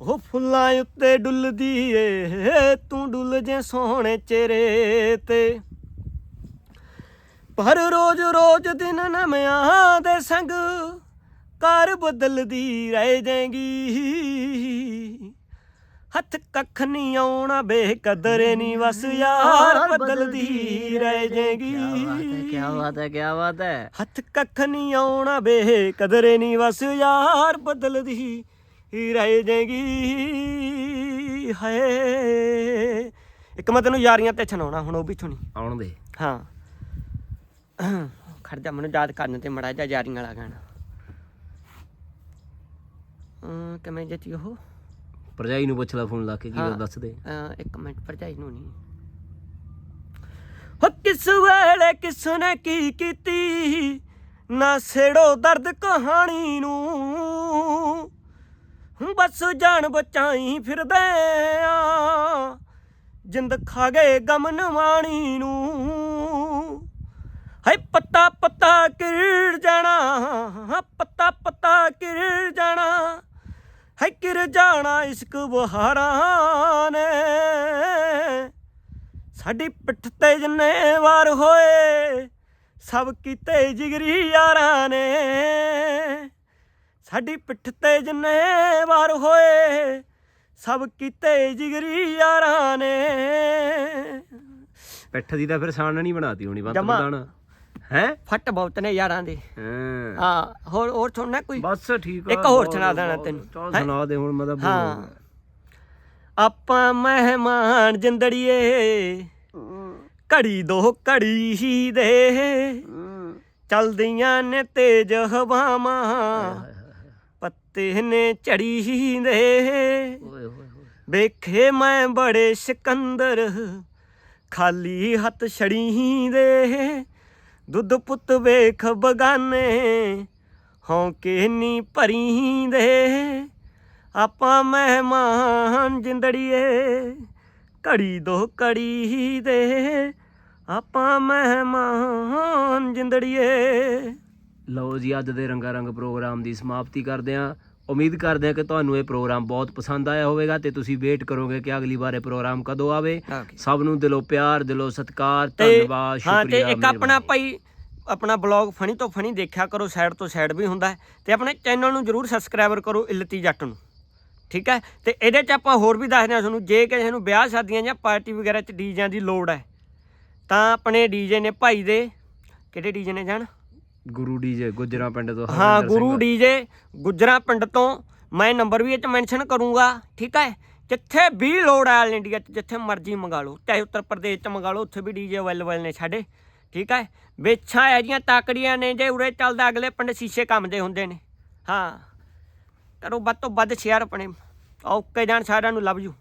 ਉਹ ਫੁੱਲਾਂ ਉੱਤੇ ਡੁੱਲਦੀ ਏ ਤੂੰ ਡੁੱਲ ਜੇ ਸੋਹਣੇ ਚਿਹਰੇ ਤੇ। ਪਰ ਰੋਜ਼ ਰੋਜ਼ ਦਿਨ ਨਵਿਆਂ ਦੇ ਸੰਗ ਕਾਰ ਬਦਲਦੀ ਰਹਿ ਜਾਏਗੀ। ਹੱਥ ਕੱਖ ਨਹੀਂ ਆਉਣਾ ਬੇਕਦਰੇ ਨਹੀਂ ਵਸ ਯਾਰ ਬਦਲਦੀ ਰਹਿ ਜਾਏਗੀ। ਕੀ ਬਾਤ ਹੈ ਕੀ ਬਾਤ ਹੈ ਹੱਥ ਕੱਖ ਨਹੀਂ ਆਉਣਾ ਬੇ ਕਦਰੇ ਨਹੀਂ ਵਸ ਯਾਰ ਬਦਲਦੀ ਰਹਿ ਜਾਏਗੀ। ਹਾਏ। ਇੱਕ ਮੈਂ ਤੈਨੂੰ ਯਾਰੀਆਂ ਤੇ ਸੁਣਾਉਣਾ ਹੁਣ ਉਹ ਵੀ ਸੁਣੀ ਆਉਣ ਦੇ। ਹਾਂ। ਖੜ ਜਾ ਮੈਨੂੰ ਯਾਦ ਕਰਨ ਤੇ ਮੜਾ ਜਾ ਯਾਰੀਆਂ ਵਾਲਾ ਗਾਣਾ। ਅਮ, ਕਿਵੇਂ ਜਤੀ ਉਹ? ਭਰਜਾਈ ਨੂੰ ਪੁੱਛ ਲੈ ਫੋਨ ਲਾ ਕੇ ਕੀ ਹਾਂ। ਦੱਸ ਦੇ ਅਹ ਇੱਕ ਮਿੰਟ ਭਰਜਾਈ ਨੂੰ ਨਹੀਂ। ਹੋ ਕਿਸ ਵੇਲੇ ਕਿਸ ਨੇ ਕੀ ਕੀਤੀ? ਨਾ ਛੇੜੋ ਦਰਦ ਕਹਾਣੀ ਨੂੰ। ਬਸ ਜਾਨ ਬਚਾਈ ਫਿਰਦੇ ਆ। ਜਿੰਦ ਖਾ ਗਏ ਗਮ ਨਵਾਣੀ ਨੂੰ। ਹਾਏ ਪੱਤਾ ਪੱਤਾ ਕਿਰ ਜਾਣਾ। ਪੱਤਾ ਪੱਤਾ ਕਿਰ ਜਾਣਾ। ਹੈ ਕਿਰ ਜਾਣਾ ਇਸ਼ਕ ਬਹਾਰਾਂ ਨੇ। ਸਾਡੀ ਪਿੱਠ ਤੇ ਜਿੰਨੇ ਵਾਰ ਹੋਏ ਸਭ ਕੀਤੇ ਜਿਗਰੀ ਯਾਰਾਂ ਨੇ। ਸਾਡੀ ਪਿੱਠ ਤੇ ਜਿੰਨੇ ਵਾਰ ਹੋਏ ਸਭ ਕੀਤੇ ਜਿਗਰੀ ਯਾਰਾਂ ਨੇ। ਪਿੱਠ ਦੀ ਤਾਂ ਫਿਰ ਸਾਨ ਨਹੀਂ ਬਣਾਤੀ ਹੋਣੀ ਜਮਾਂ। ਪ੍ਰਧਾਨ ਹੈ? ਫੱਟ ਬਹੁਤ ਨੇ ਯਾਰਾਂ ਦੇ। ਹਾਂ। ਹਾਂ ਹੋਰ ਹੋਰ ਸੁਣਨਾ ਕੋਈ? ਬਸ ਠੀਕ ਆ ਇੱਕ ਹੋਰ ਸੁਣਾ ਦੇਣਾ ਤੈਨੂੰ। ਚੱਲ? ਸੁਣਾ ਦੇ ਹੁਣ ਮੈਂ ਤਾਂ ਹਾਂ ਆਪਾਂ ਮਹਿਮਾਨ ਜਿੰਦੜੀਏ। ਘੜੀ ਦੋ ਘੜੀ ਹੀ ਦੇ। ਚਲਦੀਆਂ ਨੇ ਤੇਜ ਹਵਾਵਾਂ। ਪੱਤੇ ਨੇ ਝੜੀ ਹੀ ਦੇ। ਵੇਖੇ ਮੈਂ ਬੜੇ ਸਿਕੰਦਰ। ਖਾਲੀ ਹੱਥ ਛੜੀ ਹੀ ਦੇ। ਦੁੱਧ ਪੁੱਤ ਵੇਖ ਬਗਾਨੇ ਹੌਂਕੇ ਨੀ ਭਰੀ ਹੀ ਦੇ ਆਪਾਂ ਮਹਿਮਾਨ ਜਿੰਦੜੀਏ, ਘੜੀ ਦੋ ਘੜੀ ਦੇ। ਆਪਾਂ ਮਹਿਮਾਨ ਜਿੰਦੜੀਏ। ਲਓ ਜੀ, ਅੱਜ ਦੇ ਰੰਗਾ ਰੰਗ ਪ੍ਰੋਗਰਾਮ ਦੀ ਸਮਾਪਤੀ ਕਰਦੇ ਹਾਂ। ਉਮੀਦ ਕਰਦੇ ਹਾਂ ਕਿ ਤੁਹਾਨੂੰ ਇਹ ਪ੍ਰੋਗਰਾਮ ਬਹੁਤ ਪਸੰਦ ਆਇਆ ਹੋਵੇਗਾ ਤੇ ਤੁਸੀਂ ਵੇਟ ਕਰੋਗੇ ਕਿ ਅਗਲੀ ਵਾਰ ਇਹ ਪ੍ਰੋਗਰਾਮ ਕਦੋਂ ਆਵੇ. ਸਭ ਨੂੰ ਦਿਲੋਂ ਪਿਆਰ ਦਿਲੋਂ ਸਤਿਕਾਰ ਧੰਨਵਾਦ ਹਾਂ ਤੇ ਸ਼ੁਕਰੀਆ ਇੱਕ ਆਪਣਾ। ਭਾਈ ਆਪਣਾ ਬਲੌਗ ਫਨੀ ਤੋਂ ਫਨੀ ਦੇਖਿਆ ਕਰੋ ਸਾਈਡ ਤੋਂ ਸਾਈਡ ਵੀ ਹੁੰਦਾ ਤੇ ਆਪਣੇ ਚੈਨਲ ਨੂੰ ਜਰੂਰ ਸਬਸਕ੍ਰਾਈਬਰ ਕਰੋ ਇਲਤੀ ਜੱਟ ਨੂੰ। ਠੀਕ ਹੈ? ਤੇ ਇਹਦੇ 'ਚ ਆਪਾਂ ਹੋਰ ਵੀ ਦੱਸਦੇ ਹਾਂ ਤੁਹਾਨੂੰ ਜੇ ਕਿਸੇ ਨੂੰ ਵਿਆਹ ਸ਼ਾਦੀਆਂ ਜਾਂ ਪਾਰਟੀ ਵਗੈਰਾ 'ਚ ਡੀਜਿਆਂ ਦੀ ਲੋੜ ਹੈ ਤਾਂ ਆਪਣੇ ਡੀਜੇ ਨੇ ਭਾਈ ਦੇ ਕਿਹੜੇ ਡੀਜੇ ਨੇ ਜਾਣ? ਗੁਰੂ ਡੀਜੇ ਗੁਜਰਾ ਪਿੰਡ ਤੋਂ ਹਾਂ ਗੁਰੂ ਸਿੰਘ। ਡੀਜੇ ਗੁਜਰਾ ਪਿੰਡ ਤੋਂ ਮੈਂ ਨੰਬਰ ਵੀ ਇਹ 'ਚ ਮੈਂਸ਼ਨ ਕਰੂੰਗਾ ਠੀਕ ਹੈ? ਜਿੱਥੇ ਵੀ ਲੋੜ ਹੈ ਆਲ ਇੰਡੀਆ 'ਚ ਜਿੱਥੇ ਮਰਜ਼ੀ ਮੰਗਾ ਲਓ ਚਾਹੇ ਉੱਤਰ ਪ੍ਰਦੇਸ਼ 'ਚ ਮੰਗਾ ਲਓ ਉੱਥੇ ਵੀ ਡੀਜੇ ਅਵੇਲੇਬਲ ਨੇ ਸਾਡੇ ਠੀਕ ਹੈ? ਵੇਛਾਂ ਇਹ ਜੀਆਂ ਤਾਕੜੀਆਂ ਨੇ ਜੇ ਉਰੇ ਚੱਲਦਾ ਅਗਲੇ ਪਿੰਡ ਸ਼ੀਸ਼ੇ ਕੰਮ ਦੇ ਹੁੰਦੇ ਨੇ। ਹਾਂ। ਕਰੋ ਵੱਧ ਤੋਂ ਵੱਧ ਸ਼ੇਅਰ ਆਪਣੇ ਓਕੇ ਜਾਣ ਸਾਰਿਆਂ ਨੂੰ ਲਵ ਯੂ